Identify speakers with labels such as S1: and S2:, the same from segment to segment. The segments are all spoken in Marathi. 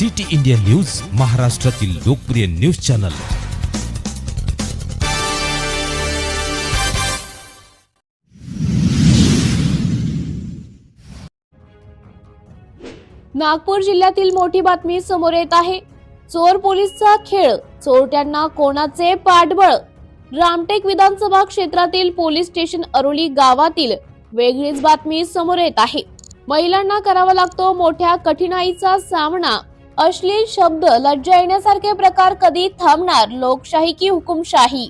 S1: सिटी इंडिया न्यूज महाराष्ट्रातील लोकप्रिय न्यूज चॅनल.
S2: नागपूर जिल्ह्यातील मोठी बातमी समोर येत आहे. चोर पोलीसचा खेळ. चोरट्यांना कोणाचे पाठबळ? रामटेक विधानसभा क्षेत्रातील पोलीस स्टेशन अरोली गावातील वेगळीच बातमी समोर येत आहे. महिलांना करावा लागतो मोठ्या कठीणाईचा सामना. अश्लील शब्द लज्जा येण्यासारखे प्रकार कधी थांबणार? लोकशाही की हुकुमशाही?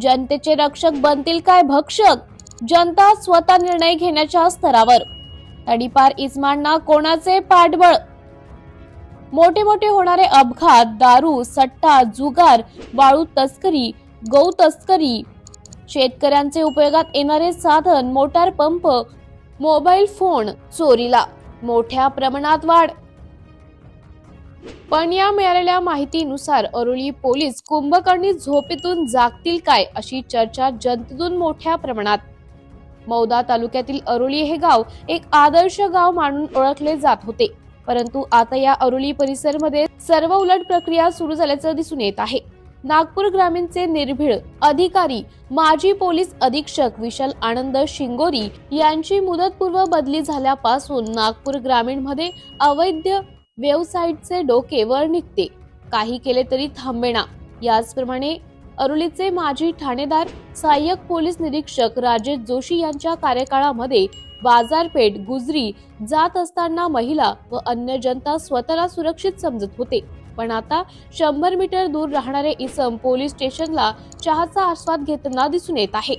S2: जनतेचे रक्षक बनतील काय भक्षक? जनता स्वतः निर्णय घेण्याच्या स्तरावर. तडीपार इस्मांना कोणाचे पाठबळ? मोठे मोठे होणारे अपघात दारू सट्टा जुगार वाळू तस्करी गौ तस्करी. शेतकऱ्यांचे उपयोगात येणारे साधन मोटार पंप मोबाईल फोन चोरीला. मोठ्या प्रमाणात वाढ. पण या मिळालेल्या माहितीनुसार अरुली पोलीस कुंभकर्णी झोपेतून जागतील काय अशी चर्चा जनतेतून मोठ्या प्रमाणात. मौदा तालुक्यातील अरुली हे गाव एक आदर्श गाव मानून ओळखले जात होते. परंतु आता या अरुली परिसरमध्ये सर्व उलट प्रक्रिया सुरू झाल्याचं दिसून येत आहे. नागपूर ग्रामीणचे निर्भीड अधिकारी माजी पोलीस अधीक्षक विशाल आनंद शिंगोरी यांची मुदतपूर्व बदली झाल्यापासून नागपूर ग्रामीणमध्ये अवैध व्यवसायाचे डोके वर निघते. काही केले तरी थांबेना. याचप्रमाणे अरुलीचे माजी ठाणेदार सहाय्यक पोलीस निरीक्षक राजेश जोशी यांच्या कार्यकाळामध्ये बाजारपेठ गुजरी जात असताना महिला व अन्य जनता स्वतःला सुरक्षित समजत होते. पण आता शंभर मीटर दूर राहणारे इसम पोलीस स्टेशनला चहाचा आस्वाद घेताना दिसून येत आहे.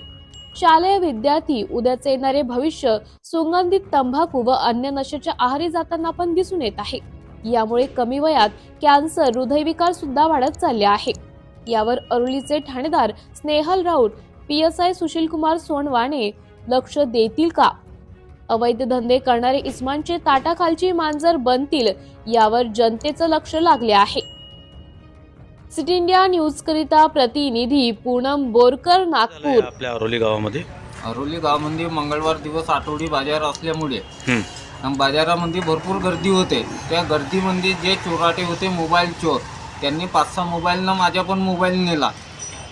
S2: शालेय विद्यार्थी उद्याचे येणारे भविष्य सुगंधित तंबाखू व अन्य नशेच्या आहारी जाताना पण दिसून येत आहे. यामुळे कमी वयात कॅन्सर हृदयविकार सुद्धा वाढत चालले आहे. यावर अरुलीचे ठाणेदार Snehal Raut P S I Sushil Kumar Sonawane लक्ष देतील का? अवैध धंदे करणारे इस्मानचे ताटाखालची मांजर बनतील यावर जनतेचं लक्ष लागले आहे. सिटी इंडिया न्यूज करिता प्रतिनिधी पूनम बोरकर नागपूर.
S3: आपल्या अरोली गावामध्ये?
S4: अरोली गावामध्ये मंगळवार दिवस आठवडी बाजार असल्यामुळे बाजारामध्ये भरपूर गर्दी होते. त्या गर्दीमध्ये जे चोराटे होते मोबाईल चोर त्यांनी पाच सहा मोबाईलनं माझ्या पण मोबाईल नेला.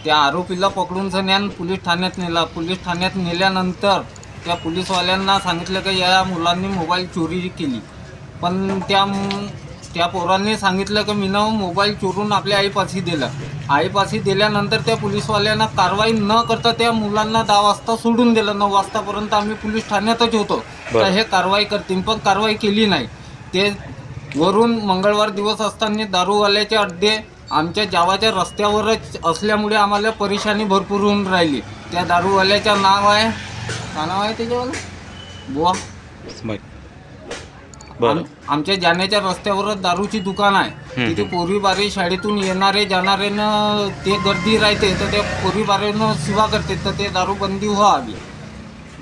S4: त्या आरोपीला पकडून सन्यान पोलीस ठाण्यात नेला. पोलीस ठाण्यात नेल्यानंतर त्या पोलीसवाल्यांना सांगितलं की या मुलांनी मोबाईल चोरी केली. पण त्या त्या पोरांनी सांगितलं की मी मोबाईल चोरून आपल्या आईपाशी दिला. आईपाशी दिल्यानंतर त्या पोलीसवाल्यांना कारवाई न करता त्या मुलांना दहा वाजता सोडून दिलं. नऊ वाजतापर्यंत आम्ही पोलीस ठाण्यातच होतो. तर. हे कारवाई करतील पण कारवाई केली नाही. ते वरून मंगळवार दिवस असताना दारूवाल्याचे अड्डे आमच्या गावाच्या रस्त्यावरच असल्यामुळे आम्हाला परेशानी भरपूर होऊन राहिली. त्या दारूवाल्याचं नाव आहे काय नाव आहे त्याच्यावालं? बुवा.
S3: बरं.
S4: आम- आमच्या जाण्याच्या रस्त्यावरच दारूची दुकान आहे. तिथे पोरी बारे शाळेतून येणारे जाणारे न ते गर्दी राहते तर त्या पोरी बारेनं सेवा करते तर ते दारूबंदी व्हावी.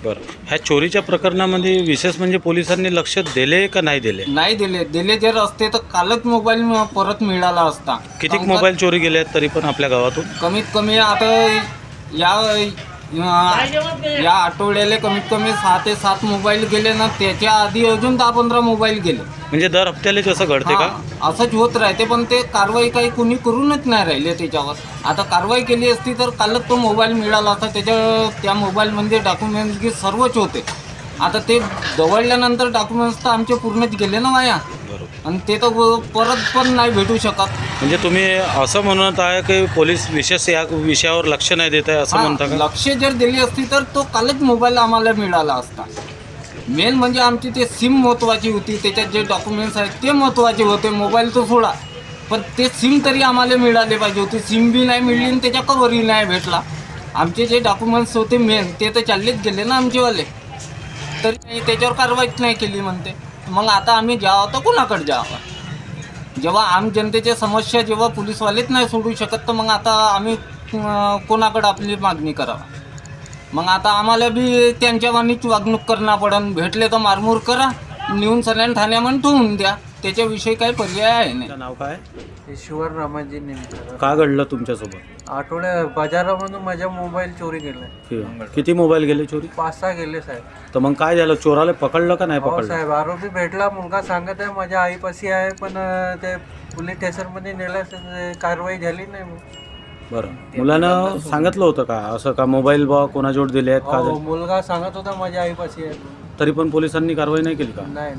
S3: बरं. ह्या चोरीच्या प्रकरणामध्ये विशेष म्हणजे पोलिसांनी लक्ष दिले का नाही दिले?
S4: नाही दिले. दिले जर असते तर कालच मोबाईल म- परत मिळाला असता.
S3: किती मोबाईल चोरी गेले आहेत तरी पण आपल्या गावातून?
S4: कमीत कमी आता या या आठवड्याला कमीत कमी सहा ते सात मोबाईल गेले ना त्याच्या आधी अजून दहा पंधरा मोबाईल गेले.
S3: म्हणजे दर हप्त्याला जसं घडते का?
S4: हा, असंच होत राहते पण ते कारवाई काही कुणी करूनच नाही राहिले त्याच्यावर. आता कारवाई केली असती तर कालच तो मोबाईल मिळाला असता त्याच्या त्या मोबाईलमध्ये डॉक्युमेंट्स सर्वच होते. आता ते दवडल्यानंतर डॉक्युमेंट्स तर आमचे पूर्णच गेले ना वाया
S3: बरोबर
S4: आणि ते तर परत पण नाही भेटू शकत.
S3: म्हणजे तुम्ही असं म्हणत आहे की पोलीस विशेष या विषयावर लक्ष नाही देत आहे असं
S4: हा,
S3: म्हणता का?
S4: लक्ष जर दिली असती तर तो कालच मोबाईल आम्हाला मिळाला असता. मेन म्हणजे आमची ते सिम महत्त्वाची होती त्याच्यात जे डॉक्युमेंट्स आहेत ते महत्त्वाचे होते मोबाईल तो सोडा. पण ते सिम तरी आम्हाला मिळाले पाहिजे होते. सिम बी नाही मिळली आणि त्याच्या कवरही नाही भेटला. आमचे जे डॉक्युमेंट्स होते मेन ते तर चाललेच गेले ना आमचेवाले. तरी नाही त्याच्यावर कारवाईच नाही केली म्हणते. मग आता आम्ही जावं तर कुणाकडे जावं? जेव्हा आम जनतेच्या समस्या जेव्हा पोलीसवालेच नाही सोडू शकत तर मग आता आम्ही कोणाकडं कोणाकडे आपली मागणी करावं? मग आता आम्हाला बी त्यांच्यावानीच वागणूक करणं पडन. भेटले तर मारमूर करा. नेऊन सगळ्यांना ठाण्यामध्ये ठेवून द्या. त्याच्याविषयी काही पर्याय आहे नाही.
S3: तुमचं नाव काय?
S5: ईश्वर रामाजी नेमकर
S3: का घडलं तुमच्यासोबत?
S5: आठवड्या बाजारामधून माझा मोबाईल चोरी गेलाय
S3: कि- किती मोबाईल गेले चोरी?
S5: पाच सहा गेले साहेब.
S3: तर मग काय झालं? चोराला पकडलं का नाही
S5: हो
S3: पकडलं?
S5: साहेब. आरोपी भेटला मुलगा सांगत आहे माझ्या आईपाशी आहे पण अं, ते पोलीस स्टेशनमध्ये नेल्यास अं, कारवाई झाली नाही मग.
S3: बरं. मुलानं सांगितलं होतं का? असं का मोबाईल बा कोणाजवळ दिले आहेत का
S5: हो मुलगा सांगत होता माझ्या आईपाशी आहे.
S3: तरी पण पोलिसांनी कारवाई नाही केली का?
S5: नाही.